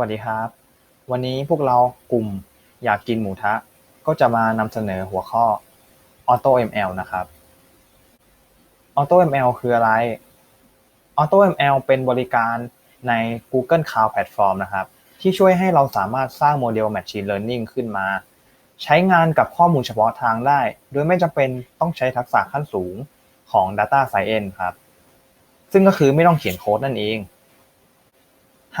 วัสดีครับ วันนี้พวกเรากลุ่มอยากกินหมูทะ ก็จะมานำเสนอหัวข้อ AutoML นะครับ AutoML คืออะไร AutoML เป็นบริการใน Google Cloud Platform นะครับ ที่ช่วยให้เราสามารถสร้างโมเดล Machine Learning ขึ้นมา ใช้งานกับข้อมูลเฉพาะทางได้ โดยไม่จำเป็นต้องใช้ทักษะขั้นสูงของ Data Science ครับ ซึ่งก็คือไม่ต้องเขียนโค้ดนั่นเอง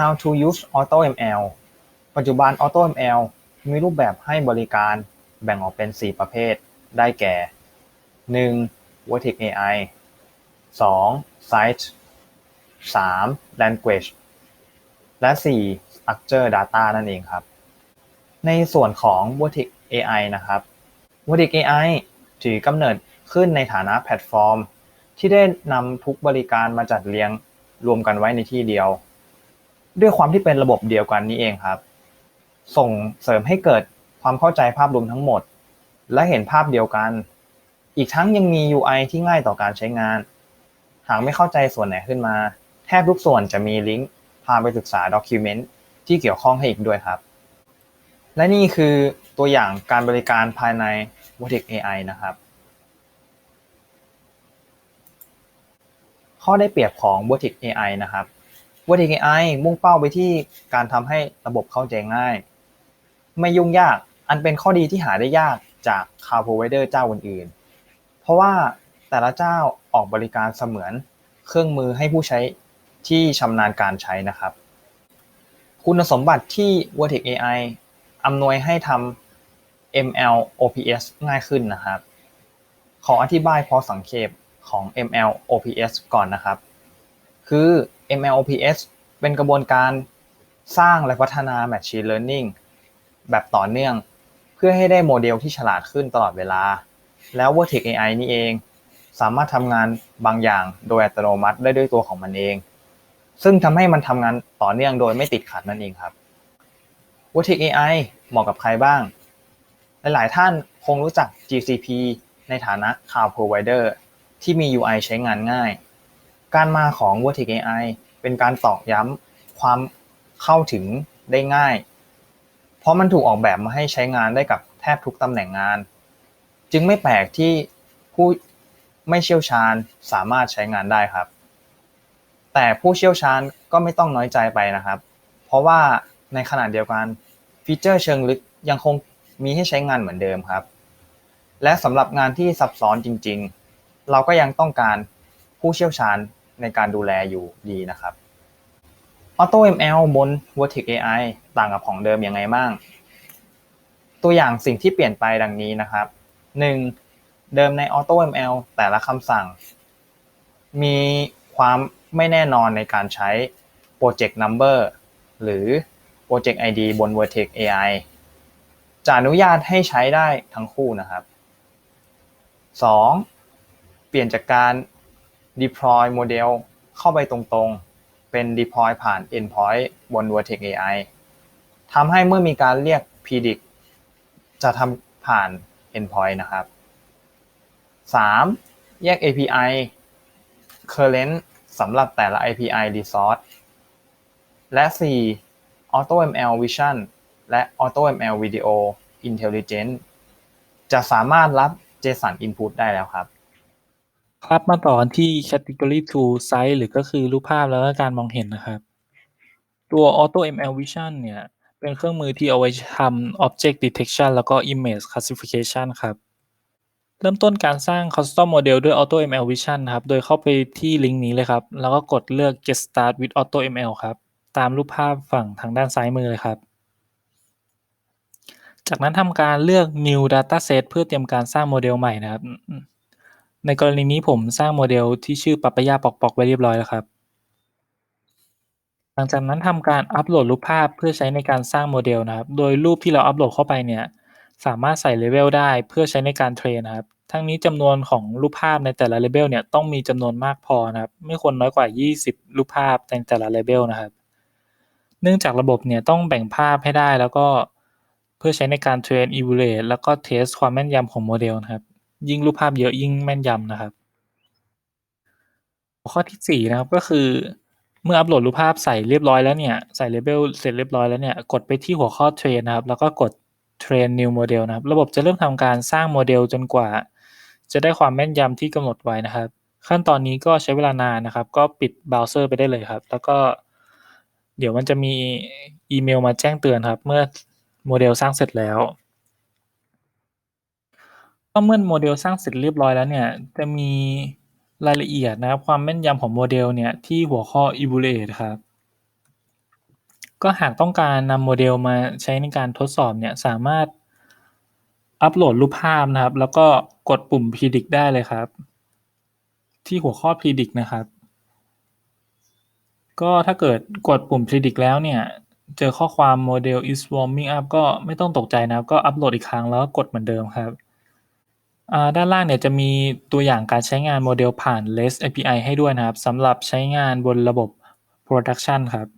How to use AutoML ปัจจุบัน AutoML มีรูปแบบให้บริการแบ่งออกเป็น 4 ประเภท ได้แก่ 1. Vertex AI 2. Site 3. Language และ 4. Structure Data นั่นเองครับ ในส่วนของ Vertex AI นะครับ Vertex AI ถือกำเนิดขึ้นในฐานะแพลตฟอร์ม ที่ได้นำทุกบริการมาจัดเรียงรวมกันไว้ในที่เดียว ด้วยความที่เป็นระบบเดียวกันนี้เองครับ ส่งเสริมให้เกิดความเข้าใจภาพรวมทั้งหมด และเห็นภาพเดียวกัน อีกทั้งยังมี UI ที่ง่ายต่อการใช้งาน หากไม่เข้าใจส่วนไหนขึ้นมา แทบทุกส่วนจะมีลิงก์พาไปศึกษาด็อกิเมนต์ที่เกี่ยวข้องให้อีกด้วยครับ และนี่คือตัวอย่างการบริการภายใน Vertex AI นะครับ ข้อได้เปรียบของ Vertex AI นะครับ Vertex AI มุ่งเป้าไปที่การทำให้ระบบเข้าใจง่าย ไม่ยุ่งยาก อันเป็นข้อดีที่หาได้ยากจาก Cloud Provider เจ้าอื่นๆ เพราะว่าแต่ละเจ้าออกบริการเสมือนเครื่องมือให้ผู้ใช้ที่ชำนาญการใช้นะครับ คุณสมบัติที่ Vertex AI อำนวยให้ทำ ML OPS ง่ายขึ้นนะครับ ขออธิบายพอสังเขปของ ML OPS ก่อนนะครับ คือ ML OPS เป็นกระบวนการสร้างและพัฒนา Machine Learning แบบต่อเนื่อง เพื่อให้ได้โมเดลที่ฉลาดขึ้นตลอดเวลา แล้ว Vertex AI นี่เอง สามารถทำงานบางอย่างโดยอัตโนมัติได้ด้วยตัวของมันเอง ซึ่งทำให้มันทำงานต่อเนื่องโดยไม่ติดขัดนั่นเองครับ Vertex AI เหมาะกับใครบ้าง หลายๆท่านคงรู้จัก GCP ในฐานะ Cloud Provider ที่มี UI ใช้งานง่าย การมาของ Vertex AI เป็นการตอกย้ำความเข้าถึงได้ง่าย เพราะมันถูกออกแบบมาให้ใช้งานได้กับแทบทุกตำแหน่งงาน จึงไม่แปลกที่ผู้ไม่เชี่ยวชาญสามารถใช้งานได้ครับ แต่ผู้เชี่ยวชาญก็ไม่ต้องน้อยใจไปนะครับ เพราะว่าในขณะเดียวกันฟีเจอร์เชิงลึกยังคงมีให้ใช้งานเหมือนเดิมครับ และสำหรับงานที่ซับซ้อนจริง ๆ เราก็ยังต้องการผู้เชี่ยวชาญ ในการดูแลอยู่ดีนะครับ AutoML บน Vertex AI ต่างกับของเดิมยังไงบ้าง ตัวอย่างสิ่งที่เปลี่ยนไปดังนี้นะครับ 1. เดิมใน AutoML แต่ละคำสั่ง มีความไม่แน่นอนในการใช้ Project Number หรือ Project ID บน Vertex AI จะอนุญาตให้ใช้ได้ทั้งคู่นะครับ 2. เปลี่ยนจากการ deploy โมเดลเข้าไปตรงๆ เป็น deploy ผ่าน endpoint บน Vertex AI ทำให้เมื่อมีการเรียก predict จะทำผ่าน endpoint นะครับ 3. แยก API current สำหรับแต่ละ API resource และ 4. AutoML Vision และ AutoML Video Intelligence จะสามารถรับ JSON input ได้แล้วครับ ครับ มาต่อกันที่ Category to Size หรือก็คือรูปภาพแล้วก็การมองเห็นนะครับ ตัว AutoML Vision เนี่ย เป็นเครื่องมือที่เอาไว้ทำ Object Detection แล้วก็ Image Classification ครับ เริ่มต้นการสร้าง Custom Model ด้วย AutoML Vision ครับ โดยเข้าไปที่ลิงก์นี้เลยครับ แล้วก็กดเลือก Get Start with AutoML ครับ ตามรูปภาพฝั่งทางด้านซ้ายมือเลยครับ จากนั้นทำการเลือก New Dataset เพื่อเตรียมการสร้างโมเดลใหม่นะครับ ในกรณีนี้ผมสร้างโมเดลที่ชื่อปัปปยาปอกปอกไว้เรียบร้อยแล้วครับ หลังจากนั้นทำการอัปโหลดรูปภาพเพื่อใช้ในการสร้างโมเดลนะครับ โดยรูปที่เราอัปโหลดเข้าไปเนี่ยสามารถใส่เลเวลได้เพื่อใช้ในการเทรนนะครับ ทั้งนี้จำนวนของรูปภาพในแต่ละเลเวลเนี่ยต้องมีจำนวนมากพอนะครับ ไม่ควรน้อยกว่า 20 รูปภาพในแต่ละเลเวลนะครับ เนื่องจากระบบเนี่ยต้องแบ่งภาพให้ได้แล้วก็เพื่อใช้ในการเทรน evaluate แล้วก็เทสความแม่นยำของโมเดลนะครับ ยิ่งรูปภาพเยอะยิ่งแม่นยำนะครับ ข้อที่ 4 นะครับก็คือเมื่ออัปโหลดรูปภาพใส่เรียบร้อยแล้วเนี่ย ใส่ label เสร็จเรียบร้อยแล้วเนี่ย กดไปที่หัวข้อ train นะครับ แล้วก็กด train new model นะครับ ระบบจะเริ่มทำการสร้างโมเดลจนกว่า จะได้ความแม่นยำที่กำหนดไว้นะครับ ขั้นตอนนี้ก็ใช้เวลานานนะครับ ก็ปิดเบราว์เซอร์ไปได้เลยครับ แล้วก็เดี๋ยวมันจะมีอีเมลมาแจ้งเตือนครับ เมื่อโมเดลสร้างเสร็จแล้ว ก็เมื่อโมเดลสร้างเสร็จเรียบร้อยแล้วเนี่ย จะมีรายละเอียดนะครับ ความแม่นยำของโมเดลเนี่ย ที่หัวข้อ evaluate ครับ ก็หากต้องการนำโมเดลมาใช้ในการทดสอบเนี่ย สามารถอัปโหลดรูปภาพนะครับ แล้วก็กดปุ่ม predict ได้เลยครับ ที่หัวข้อ predict นะครับ ก็ถ้าเกิดกดปุ่ม predict แล้วเนี่ย เจอข้อความ model is warming up ก็ไม่ต้องตกใจนะครับ ก็อัปโหลดอีกครั้งแล้วกกดเหมือนเดิมครับ อ่า ด้านล่างเนี่ยจะมีตัวอย่างการใช้งานโมเดลผ่าน REST API ให้ด้วยนะครับสำหรับใช้งานบนระบบ Production ครับ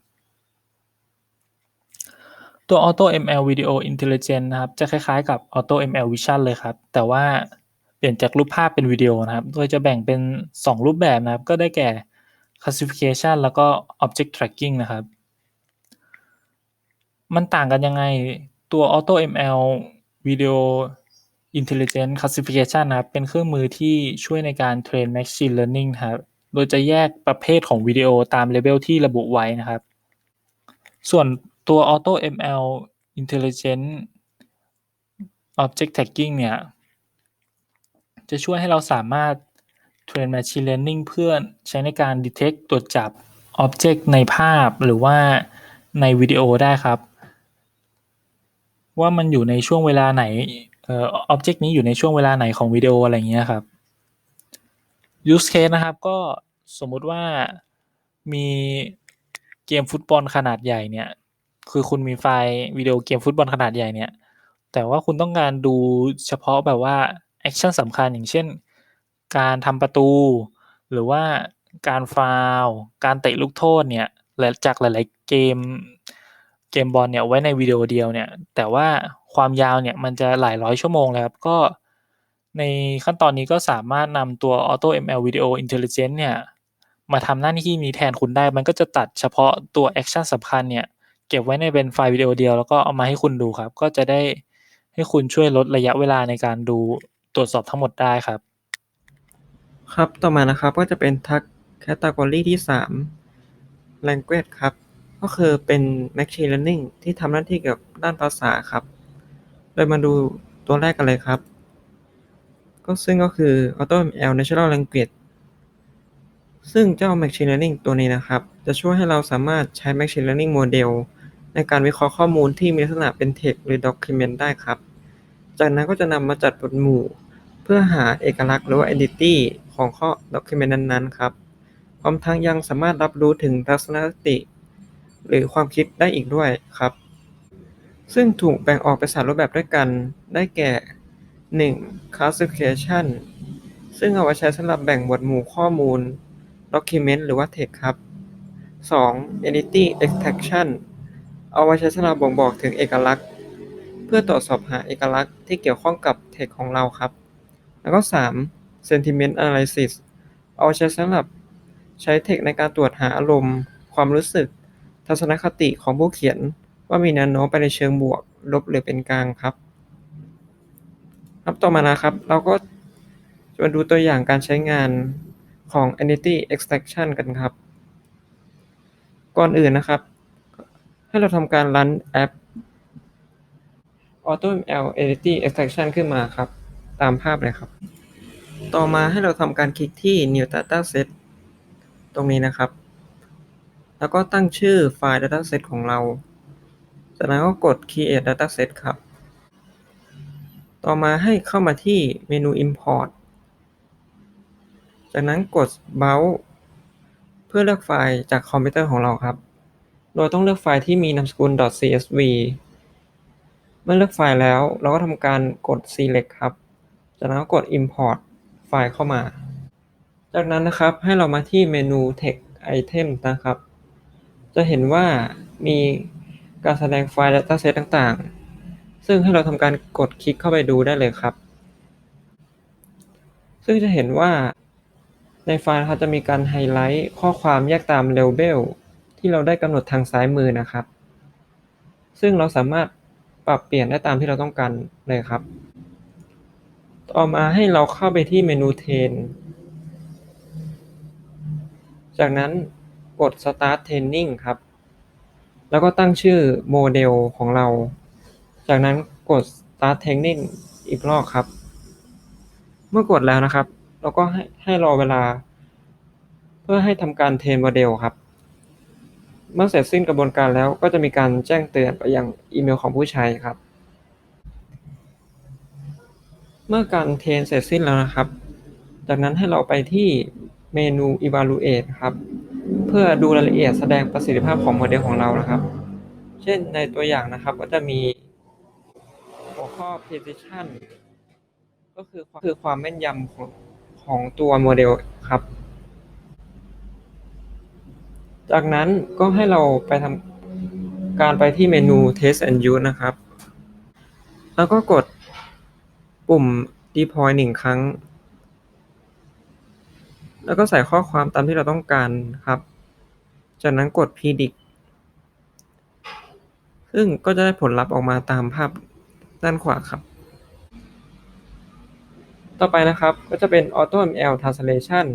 ตัว Auto ML Video Intelligence นะครับ จะคล้ายๆกับ Auto ML Vision เลยครับ แต่ว่าเปลี่ยนจากรูปภาพเป็นวิดีโอนะครับ โดยจะแบ่งเป็น 2 รูปแบบนะครับ ก็ได้แก่ Classification แล้วก็ Object Tracking นะครับ มันต่างกันยังไงตัว Auto ML Video Intelligent Classification นะครับเป็นเครื่องมือที่ช่วยในการเทรน Machine Learning ครับโดยจะแยกประเภทของวิดีโอตามเลเวลที่ระบุไว้นะครับ ส่วนตัว Auto ML Intelligent Object Tagging เนี่ย จะช่วยให้เราสามารถเทรน Machine Learning เพื่อใช้ในการ detect ตรวจจับ Object ในภาพหรือว่าในวิดีโอได้ครับ ว่ามันอยู่ในช่วงเวลาไหน เอ่อ Object นี้อยู่ในช่วงเวลาไหนของวิดีโออะไรเงี้ยครับ use case นะครับก็สมมุติว่ามีเกมฟุตบอลขนาดใหญ่เนี่ย คือคุณมีไฟล์วิดีโอเกมฟุตบอลขนาดใหญ่เนี่ย แต่ว่าคุณต้องการดูเฉพาะแบบว่าแอคชั่นสำคัญอย่างเช่น การทำประตู หรือว่าการฟาวล์การเตะลูกโทษเนี่ยและจากหลาย ๆ เกมเกมบอลเนี่ยไว้ในวิดีโอเดียวเนี่ย แต่ว่า ความยาวเนี่ยมันจะหลายร้อยชั่วโมงเลยครับ ก็ในขั้นตอนนี้ก็สามารถนำตัว Auto ML Video Intelligence เนี่ย มาทำหน้าที่นี้แทนคุณได้ มันก็จะตัดเฉพาะตัวแอคชั่นสำคัญเนี่ย เก็บไว้ในเป็นไฟล์วิดีโอเดียว แล้วก็เอามาให้คุณดูครับ ก็จะได้ให้คุณช่วยลดระยะเวลาในการดูตรวจสอบทั้งหมดได้ครับ ครับต่อมานะครับก็จะเป็นทักแคตตากรีที่ 3 language ครับ ก็คือเป็น machine learning ที่ทำหน้าที่เกี่ยวกับด้านภาษาครับ ดยมาดูตัวแรกกันเลยครับ ก็ซึ่งก็คือ AutoML Natural Language ซึ่งเจ้า machine learning ตัวนี้นะครับ จะช่วยให้เราสามารถใช้ machine learning model ในการวิเคราะห์ข้อมูลที่มีลักษณะเป็น text หรือ document ได้ครับ จากนั้นก็จะนำมาจัดบทหมู่ เพื่อหาเอกลักษณ์หรือว่า identity ของข้อ document นั้นๆ ครับ พร้อมทั้งยังสามารถรับรู้ถึงทัศนคติ หรือความคิดได้อีกด้วยครับ ซึ่งถูกแบ่งออกเป็นสามรูปแบบด้วยกัน ได้แก่ 1. classification ซึ่งเอาไว้ใช้สำหรับแบ่งหมวดหมู่ข้อมูล document หรือว่า text ครับ 2. entity extraction เอาไว้ใช้สำหรับบ่งบอกถึงเอกลักษณ์ เพื่อตรวจสอบหาเอกลักษณ์ที่เกี่ยวข้องกับ text ของเราครับ แล้วก็ 3. sentiment analysis เอาไว้ใช้สำหรับใช้ text ในการตรวจหาอารมณ์ ความรู้สึก ทัศนคติของผู้เขียน ว่ามีแนวโน้มไปในเชิงบวก ลบหรือเป็นกลางครับ ครับต่อมานะครับ เราก็จะมาดูตัวอย่างการใช้งานของ entity extraction กันครับ ก่อนอื่นนะครับ ให้เราทำการรันแอป AutoML Entity Extraction ขึ้นมาครับ ตามภาพเลยครับ ต่อมาให้เราทำการคลิกที่ New Dataset ตรงนี้นะครับ แล้วก็ตั้งชื่อไฟล์ Dataset ของเรา จากนั้นก็กด Create Dataset ครับ ต่อมาให้เข้ามาที่เมนู Import จากนั้นกด Browse เพื่อเลือกไฟล์จากคอมพิวเตอร์ของเราครับ โดยต้องเลือกไฟล์ที่มีนามสกุล .csv เมื่อเลือกไฟล์แล้วเราก็ทำการกด select ครับ จากนั้นก็กด import ไฟล์เข้ามา จากนั้นนะครับให้เรามาที่เมนู text item นะครับ จะเห็นว่ามี การแสดงไฟล์ dataset ต่างๆ ซึ่งให้เราทำการกดคลิกเข้าไปดูได้เลยครับ ซึ่งจะเห็นว่าในไฟล์ครับจะมีการไฮไลท์ข้อความแยกตามเลเบลที่เราได้กำหนดทางซ้ายมือนะครับ ซึ่งเราสามารถปรับเปลี่ยนได้ตามที่เราต้องการเลยครับ ต่อมาให้เราเข้าไปที่เมนูเทนจากนั้นกด start training ครับ แล้วก็ตั้งชื่อโมเดลของเรา จากนั้นกด start training อีกรอบครับ เมื่อกดแล้วนะครับ เราก็ให้ให้รอเวลา เพื่อให้ทำการเทรนโมเดลครับ เมื่อเสร็จสิ้นกระบวนการแล้วก็จะมีการแจ้งเตือนไปยังอีเมลของผู้ใช้ครับ เมื่อการเทรนเสร็จสิ้นแล้วนะครับ จากนั้นให้เราไปที่ เมนู evaluate ครับ เพื่อดูรายละเอียดแสดงประสิทธิภาพของโมเดลของเรานะครับ เช่นในตัวอย่างนะครับก็จะมีหัวข้อ precision ก็คือคือความแม่นยำของของตัวโมเดลครับ จากนั้นก็ให้เราไปทำการไปที่เมนู test and use นะครับ แล้วก็กดปุ่ม deploy หนึ่งครั้ง แล้วก็ใส่ข้อความตามที่เราต้องการครับ จากนั้นกด predict ซึ่งก็จะได้ผลลัพธ์ออกมาตามภาพด้านขวาครับ ต่อไปนะครับก็จะเป็น Auto ML Translation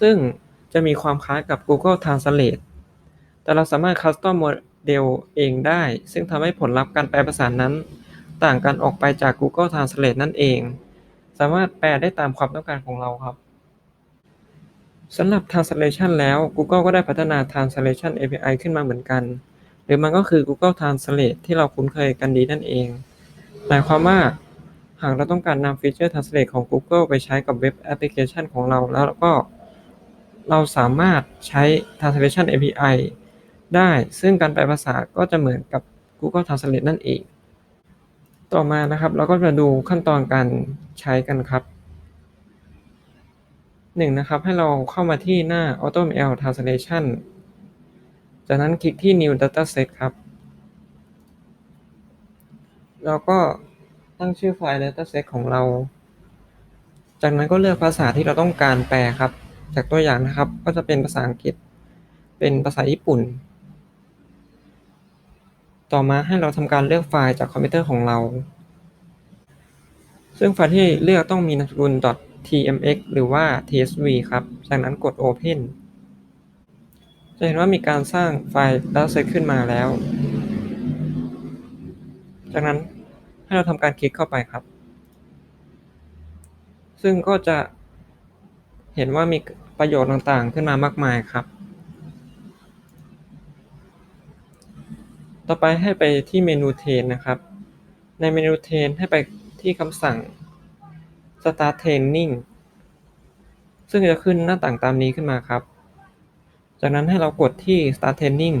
ซึ่งจะมีความคล้ายกับ Google Translate แต่เราสามารถ Custom Model เองได้ ซึ่งทำให้ผลลัพธ์การแปลภาษานั้น ต่างกันออกไปจาก Google Translate นั่นเอง สามารถแปลได้ตามความต้องการของเราครับ สำหรับ Translation แล้ว Google ก็ได้พัฒนา Translation API ขึ้นมาเหมือนกัน หรือมันก็คือ Google Translate ที่เราคุ้นเคยกันดีนั่นเอง หมายความว่า หากเราต้องการนำฟีเจอร์ Translate ของ Google ไปใช้กับเว็บแอปพลิเคชันของเราแล้วก็ เราสามารถใช้ Translation API ได้ ซึ่งการแปลภาษาก็จะเหมือนกับ Google Translate นั่นเอง ต่อมานะครับ เราก็มาดูขั้นตอนการใช้กันครับ หนึ่งนะครับ ให้เราเข้ามาที่หน้า AutoML Translation จากนั้นคลิกที่ New Dataset ครับ แล้วก็ตั้งชื่อไฟล์ dataset ของเรา จากนั้นก็เลือกภาษาที่เราต้องการแปลครับ จากตัวอย่างนะครับ ก็จะเป็นภาษาอังกฤษ เป็นภาษาญี่ปุ่น ต่อมาให้เราทำการเลือกไฟล์จากคอมพิวเตอร์ของเรา ซึ่งไฟล์ที่เลือกต้องมีนามสกุล .tmx หรือว่า tsv ครับ จากนั้นกด open จะเห็นว่ามีการสร้างไฟล์ dataset ขึ้นมาแล้ว จากนั้นให้เราทำการคลิกเข้าไปครับ ซึ่งก็จะเห็นว่ามีประโยชน์ต่างๆ ขึ้นมามากมายครับ ต่อไปให้ไปที่เมนูเทนนะครับ ในเมนูเทนให้ไปที่คำสั่ง start training ซึ่งจะขึ้นหน้าต่างตามนี้ขึ้นมาครับ จากนั้นให้เรากดที่ start training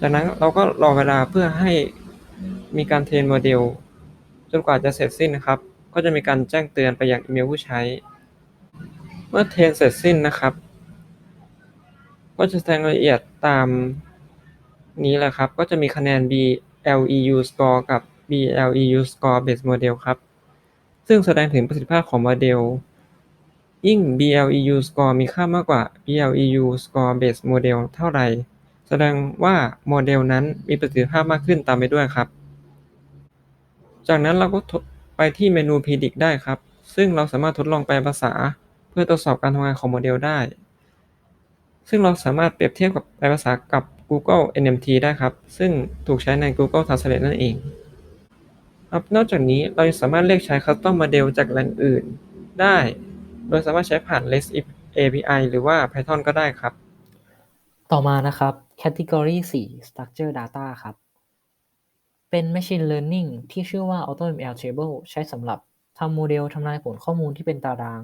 จากนั้นเราก็รอเวลาเพื่อให้มีการเทรนโมเดลจนกว่าจะเสร็จสิ้นนะครับ ก็จะมีการแจ้งเตือนไปยังอีเมลผู้ใช้ เมื่อเทรนเสร็จสิ้นนะครับ ก็จะแสดงรายละเอียดตามนี้แหละครับ ก็จะมีคะแนน BLEU score กับ BLEU score base model ครับ ซึ่งแสดงถึงประสิทธิภาพของโมเดล ยิ่ง BLEU score มีค่ามากกว่า BLEU score base model เท่าไหร่ แสดงว่าโมเดลนั้นมีประสิทธิภาพมากขึ้นตามไปด้วยครับ จากนั้นเราก็ไปที่เมนู Predict ได้ครับ ซึ่งเราสามารถทดลองแปลภาษา เพื่อตรวจสอบการทำงานของโมเดลได้ ซึ่งเราสามารถเปรียบเทียบกับแปลภาษากับ Google NMT ได้ครับ ซึ่งถูกใช้ใน Google Translate นั่นเอง ครับนอกจากนี้เรายังสามารถเรียกใช้ Custom Model จากแหล่งอื่นได้ โดยสามารถใช้ผ่าน REST API หรือว่า Python ก็ได้ครับ ต่อมานะครับ Category 4 Structure Data ครับ เป็น Machine Learning ที่ชื่อว่า AutoML Table ใช้สำหรับทำโมเดลทำนายผลข้อมูลที่เป็นตาราง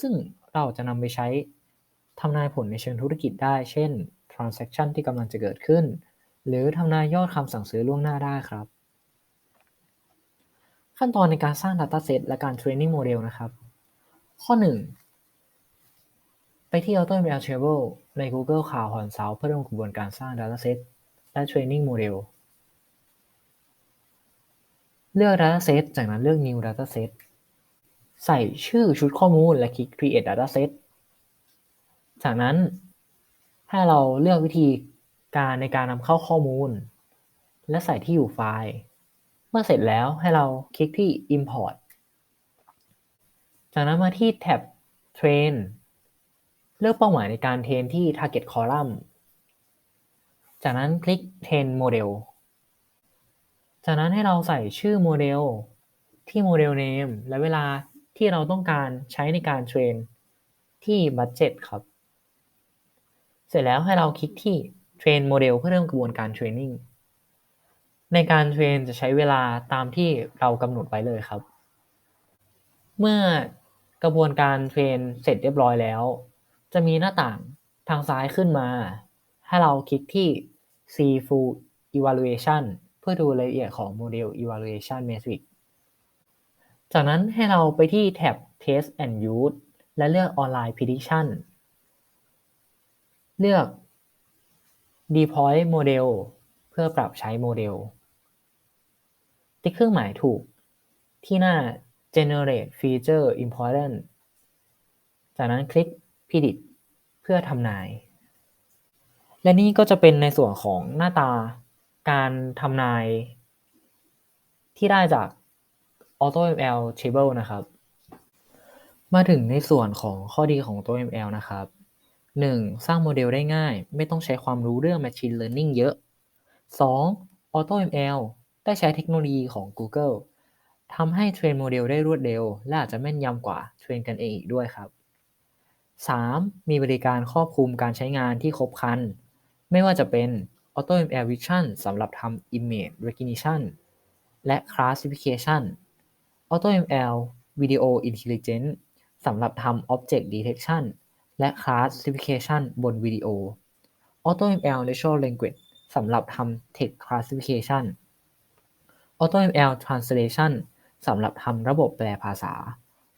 ซึ่งเราจะนำไปใช้ทำนายผลในเชิงธุรกิจได้ เช่น Transaction ที่กำลังจะเกิดขึ้น หรือทำนายยอดคำสั่งซื้อล่วงหน้าได้ครับ ขั้นตอนในการสร้าง Dataset และการ Training Model นะครับ ข้อ 1 ไปที่ AutoML Table ใน Google Cloud Console เพื่อเริ่มกระบวนการสร้าง Dataset และ Training Model เลือก Dataset จากนั้นเลือก New Dataset ใส่ชื่อชุดข้อมูลและคลิก create dataset จากนั้นให้เราเลือกวิธีการในการนำเข้าข้อมูล และใส่ที่อยู่ไฟล์ มื่อเสร็จแล้วให้เราคลิกที่ import จากนั้นมาที่แท็บ train เลือกเป้าหมายในการเทรนที่ target column จากนั้นคลิก train model จากนั้นให้เราใส่ชื่อโมเดลที่โมเดล name และเวลาที่เราต้องการใช้ในการเทรนที่ budget ครับ เสร็จแล้วให้เราคลิกที่ train model เพื่อเริ่มกระบวนการ training ในการเทรนจะใช้เวลาตามที่เรากำหนดไว้เลยครับ เมื่อกระบวนการเทรนเสร็จเรียบร้อยแล้ว จะมีหน้าต่างทางซ้ายขึ้นมา ให้เราคลิกที่ See Full Evaluation เพื่อดูรายละเอียดของโมเดล Evaluation Metric จากนั้นให้เราไปที่แท็บ Test and Use และเลือก Online Prediction เลือก Deploy Model เพื่อปรับใช้โมเดล ติ๊กเครื่องหมายถูกที่หน้า Generate Feature Important จากนั้นคลิก Predict เพื่อทำนาย และนี่ก็จะเป็นในส่วนของหน้าตาการทำนาย ที่ได้จาก AutoML Table นะครับ มาถึงในส่วนของข้อดีของ AutoML นะครับ 1. สร้างโมเดลได้ง่าย ไม่ต้องใช้ความรู้เรื่อง Machine Learning เยอะ 2. AutoML ได้ใช้เทคโนโลยีของ Google ทำให้เทรนโมเดลได้รวดเร็ว และอาจจะแม่นยำกว่าเทรนกันเองอีกด้วยครับ 3. มีบริการครอบคลุมการใช้งานที่ครบครัน ไม่ว่าจะเป็น AutoML Vision สำหรับทำ Image Recognition และ Classification AutoML Video Intelligence สำหรับทำ Object Detection และ Classification บนวิดีโอ AutoML Natural Language สำหรับทำ Text Classification AutoML Translation สำหรับทำระบบแปลภาษา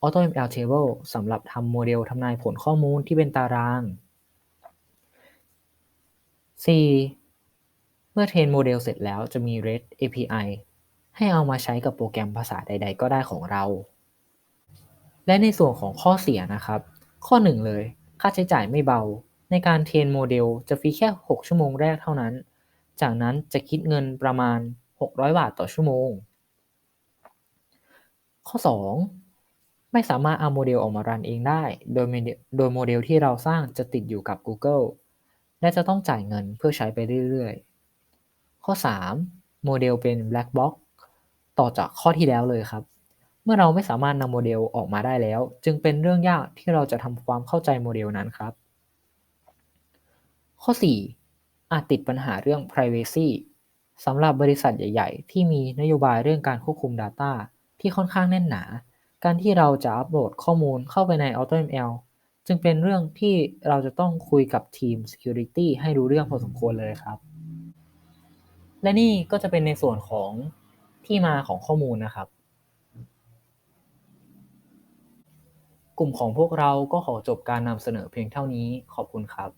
AutoML Table สำหรับทำโมเดลทำนายผลข้อมูลที่เป็นตาราง 4. เมื่อเทรนโมเดลเสร็จแล้วจะมี REST API ให้เอามาใช้กับโปรแกรมภาษาใด ๆ ก็ได้ของเรา และในส่วนของข้อเสียนะครับ ข้อ 1 เลย ค่าใช้จ่ายไม่เบา ในการเทรนโมเดลจะฟรีแค่ 6 ชั่วโมงแรกเท่านั้น จากนั้นจะคิดเงินประมาณ 600 บาทต่อชั่วโมง ข้อ 2 ไม่สามารถเอาโมเดลออกมารันเองได้ โดยโมเดลโดยโมเดลที่เราสร้างจะติดอยู่กับ Google และจะต้องจ่ายเงินเพื่อใช้ไปเรื่อยๆ ข้อ 3 โมเดลเป็น Black Box ต่อจากข้อที่แล้วเลยครับ เมื่อเราไม่สามารถนำโมเดลออกมาได้แล้ว จึงเป็นเรื่องยากที่เราจะทำความเข้าใจโมเดลนั้นครับ ข้อ 4 อาจติดปัญหาเรื่อง Privacy สำหรับบริษัทใหญ่ ๆ ที่มีนโยบายเรื่องการควบคุม Data ที่ค่อนข้างแน่นหนา การที่เราจะอัปโหลดข้อมูลเข้าไปใน AutoML จึงเป็นเรื่องที่เราจะต้องคุยกับทีม Security ให้รู้เรื่องพอสมควรเลยครับ และนี่ก็จะเป็นในส่วนของที่มาของข้อมูลนะครับ กลุ่มของพวกเราก็ขอจบการนำเสนอเพียงเท่านี้ขอบคุณครับ